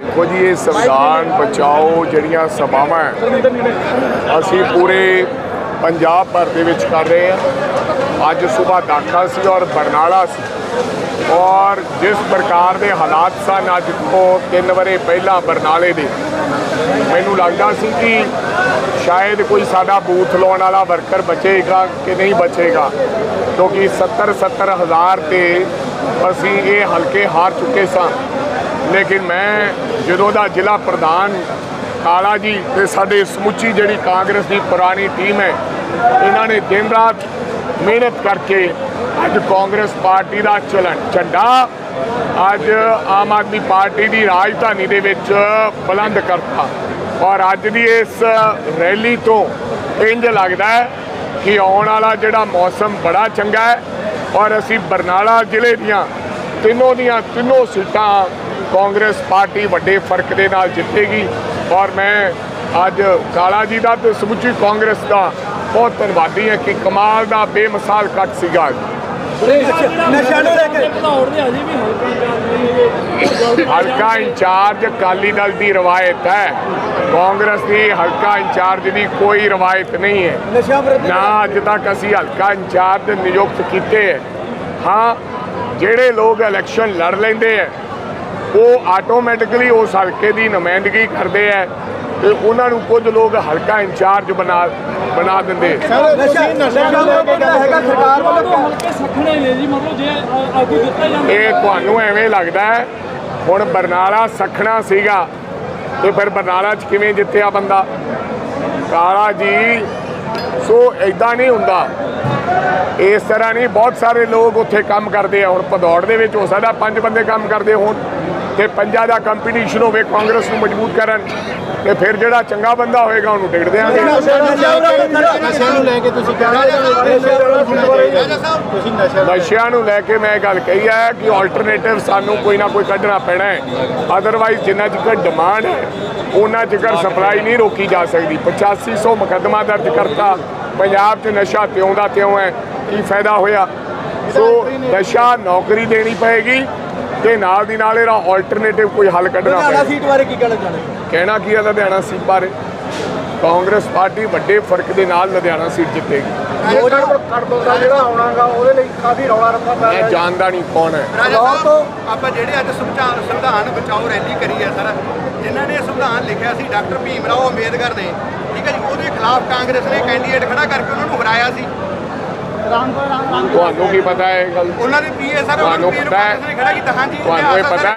ਦੇਖੋ ਜੀ, ਇਹ ਸੰਵਿਧਾਨ ਬਚਾਓ ਜਿਹੜੀਆਂ ਸਭਾਵਾਂ ਅਸੀਂ ਪੂਰੇ ਪੰਜਾਬ ਭਰ ਦੇ ਵਿੱਚ ਕਰ ਰਹੇ ਹਾਂ। ਅੱਜ ਸਵੇਰ ਦਾਖਾ ਸੀ ਔਰ ਬਰਨਾਲਾ ਸੀ। ਔਰ ਜਿਸ ਪ੍ਰਕਾਰ ਦੇ ਹਾਲਾਤ ਸਨ, ਅੱਜ ਤੋਂ ਤਿੰਨ ਵਰੇ ਪਹਿਲਾਂ ਬਰਨਾਲੇ ਦੇ। ਮੈਨੂੰ ਲੱਗਦਾ ਸੀ ਕਿ ਸ਼ਾਇਦ ਕੋਈ ਸਾਡਾ ਬੂਥ ਲਾਉਣ ਵਾਲਾ ਵਰਕਰ ਬਚੇਗਾ ਕਿ ਨਹੀਂ ਬਚੇਗਾ, ਕਿਉਂਕਿ 70 70 ਹਜ਼ਾਰ ਤੇ ਅਸੀਂ ਇਹ ਹਲਕੇ ਹਾਰ ਚੁੱਕੇ ਸਾਂ। ਲੇਕਿਨ ਮੈਂ ਜਦੋਂ ਦਾ ਜ਼ਿਲ੍ਹਾ ਪ੍ਰਧਾਨ ਕਾਲਾ ਜੀ ਤੇ ਸਾਡੇ ਸਮੁੱਚੀ ਜਿਹੜੀ ਕਾਂਗਰਸ ਦੀ ਪੁਰਾਣੀ ਟੀਮ ਹੈ, ਇਹਨਾਂ ਨੇ ਦਿਨ ਰਾਤ ਮਿਹਨਤ ਕਰਕੇ ਅੱਜ ਕਾਂਗਰਸ ਪਾਰਟੀ ਦਾ ਚਲਣ ਝੰਡਾ ਅੱਜ ਆਮ ਆਦਮੀ ਪਾਰਟੀ ਦੀ ਰਾਜਧਾਨੀ ਦੇ ਵਿੱਚ ਬੁਲੰਦ ਕਰਤਾ। ਔਰ ਅੱਜ ਦੀ ਇਸ ਰੈਲੀ ਤੋਂ ਇੰਜ ਲੱਗਦਾ ਹੈ ਕਿ ਆਉਣ ਵਾਲਾ ਜਿਹੜਾ ਮੌਸਮ ਬੜਾ ਚੰਗਾ ਹੈ। ਔਰ ਅਸੀਂ ਬਰਨਾਲਾ ਜ਼ਿਲ੍ਹੇ ਦੀਆਂ ਤਿੰਨੋਂ ਦੀਆਂ ਤਿੰਨੋਂ ਸੀਟਾਂ ਕਾਂਗਰਸ ਪਾਰਟੀ ਵੱਡੇ ਫ਼ਰਕ ਦੇ ਨਾਲ ਜਿੱਤੇਗੀ ਔਰ ਮੈਂ ਅੱਜ ਕਾਲਾ ਜੀ ਦਾ ਤੇ ਸਮੁੱਚੀ ਕਾਂਗਰਸ ਦਾ ਬਹੁਤ ਧੰਨਵਾਦੀ ਹਾਂ ਕਿ ਕਮਾਲ ਦਾ ਬੇਮਿਸਾਲ ਕੱਟ ਸੀਗਾ। ਕੇ। ਹਲਕਾ ਇੰਚਾਰਜ ਅਕਾਲੀ ਦਲ ਦੀ ਰਵਾਇਤ ਹੈ। ਕਾਂਗਰਸ ਦੀ ਹਲਕਾ ਇੰਚਾਰਜ ਦੀ ਕੋਈ ਰਵਾਇਤ ਨਹੀਂ ਹੈ। ਨਾ ਅੱਜ ਤੱਕ ਅਸੀਂ ਹਲਕਾ ਇੰਚਾਰਜ ਨਿਯੁਕਤ ਕੀਤੇ ਹੈ। ਹਾਂ ਜਿਹੜੇ ਲੋਕ ਇਲੈਕਸ਼ਨ ਲੜ ਲੈਂਦੇ ਹੈ ਉਹ ਆਟੋਮੈਟਿਕਲੀ ਉਸ ਹਲਕੇ ਦੀ ਨੁਮਾਇੰਦਗੀ ਕਰਦੇ ਹੈ ਤੇ ਉਹਨਾਂ ਨੂੰ ਕੁਝ ਲੋਕ ਹਲਕਾ ਇੰਚਾਰਜ ਬਣਾ ਬਣਾ ਦਿੰਦੇ ਨਸ਼ਾ ਨਸ਼ਾ ਨੂੰ ਲੈ ਕੇ ਜਿਹੜਾ ਹੈਗਾ ਸਰਕਾਰ ਵੱਲੋਂ ਤੋਂ ਹਲਕੇ ਸਖਣੇ ਨੇ ਜੀ ਮਤਲਬ ਜੇ ਅ- ਆਗੂ ਦਿੱਤਾ ਜਾਂਦਾ ਇਹ ਤੁਹਾਨੂੰ ਐਵੇਂ ਲੱਗਦਾ ਹੈ ਹੁਣ ਬਰਨਾਲਾ ਸਖਣਾ ਸੀਗਾ ਤੇ ਫਿਰ ਬਰਨਾਲਾ 'ਚ ਕਿਵੇਂ ਜਿੱਤਿਆ ਬੰਦਾ? ਕਾਲਾ ਜੀ ਸੋ ਐਦਾਂ ਨਹੀਂ ਹੁੰਦਾ। ਇਸ ਤਰ੍ਹਾਂ ਨਹੀਂ, ਬਹੁਤ ਸਾਰੇ ਲੋਕ ਉੱਥੇ ਕੰਮ ਕਰਦੇ ਆ। ਹੁਣ ਭਦੌੜ ਦੇ ਵਿੱਚ ਹੋ ਸਕਦਾ ਪੰਜ ਬੰਦੇ ਕੰਮ ਕਰਦੇ ਹੋਣ। ਤੇ ਪੰਜਾਂ ਦਾ ਕੰਪੀਟੀਸ਼ਨ ਹੋਵੇ ਕਾਂਗਰਸ ਨੂੰ ਮਜ਼ਬੂਤ ਕਰਨ ਤੇ ਫਿਰ ਜਿਹੜਾ ਚੰਗਾ ਬੰਦਾ ਹੋਏਗਾ ਉਹਨੂੰ ਟਿਕਟ ਦੇਵਾਂਗੇ ਨਸ਼ਾ ਨੂੰ ਲੈ ਕੇ ਤੁਸੀਂ ਨਸ਼ਾ ਨਸ਼ਿਆਂ ਨੂੰ ਲੈ ਕੇ ਮੈਂ ਇਹ ਗੱਲ ਕਹੀ ਹੈ ਕਿ ਆਲਟਰਨੇਟਿਵ ਸਾਨੂੰ ਕੋਈ ਨਾ ਕੋਈ ਕੱਢਣਾ ਪੈਣਾ ਹੈ। ਅਦਰਵਾਈਜ਼ ਜਿੰਨਾ ਚਿਰ ਡਿਮਾਂਡ ਹੈ ਉਹਨਾਂ ਚਿਰ ਸਪਲਾਈ ਨਹੀਂ ਰੋਕੀ ਜਾ ਸਕਦੀ। 8500 ਮੁਕੱਦਮਾ ਦਰਜ ਕਰਤਾ। ਪੰਜਾਬ 'ਚ ਨਸ਼ਾ ਤਿਉਂ ਦਾ ਤਿਉਂ ਹੈ। ਕੀ ਫਾਇਦਾ ਹੋਇਆ? ਸੋ ਨਸ਼ਾ ਨੌਕਰੀ ਦੇਣੀ ਪਏਗੀ। ਤੇ ਨਾਲ ਦੀ ਨਾਲ ਇਹਦਾ ਆਲਟਰਨੇਟਿਵ ਕੋਈ ਹੱਲ ਕੱਢਣਾ ਲੁਧਿਆਣਾ ਸੀਟ ਬਾਰੇ ਕੀ ਕਹਿਣਾ ਚਾਹੁੰਦੇ ਕਹਿਣਾ ਕੀ ਹੈ ਲੁਧਿਆਣਾ ਸੀਟ ਬਾਰੇ? ਕਾਂਗਰਸ ਪਾਰਟੀ ਵੱਡੇ ਫ਼ਰਕ ਦੇ ਨਾਲ ਲੁਧਿਆਣਾ ਸੀਟ ਜਿੱਤੇਗੀ। ਖੜਬਲ ਦਾ ਜਿਹੜਾ ਆਉਣਾਗਾ ਉਹਦੇ ਲਈ ਕਾਫੀ ਰੌਲਾ ਰੱਪਾ ਪੈ ਮੈਂ ਜਾਣਦਾ ਨਹੀਂ ਕੌਣ ਹੈ। ਤੋਂ- ਆਪਾਂ ਜਿਹੜੇ ਅੱਜ ਸੰਵਿਧਾਨ ਸੰਵਿਧਾਨ ਬਚਾਓ ਰੈਲੀ ਕਰੀ ਹੈ ਸਰ ਜਿਨ੍ਹਾਂ ਨੇ ਇਹ ਸੰਵਿਧਾਨ ਲਿਖਿਆ ਸੀ ਡਾਕਟਰ ਭੀਮ ਰਾਓ ਅੰਬੇਦਕਰ ਨੇ ਠੀਕ ਹੈ ਜੀ ਉਹਦੇ ਖਿਲਾਫ ਕਾਂਗਰਸ ਨੇ ਕੈਂਡੀਡੇਟ ਖੜਾ ਕਰਕੇ ਉਹਨਾਂ ਨੂੰ ਹਰਾਇਆ ਸੀ। ਤੁਹਾਨੂੰ ਕੀ ਪਤਾ ਹੈ ਗੱਲ? ਉਹਨਾਂ ਦੇ ਪੀਏ ਸਰ ਉਹਨਾਂ ਨੂੰ ਪਤਾ ਹੈ? ਤੁਹਾਨੂੰ ਇਹ ਪਤਾ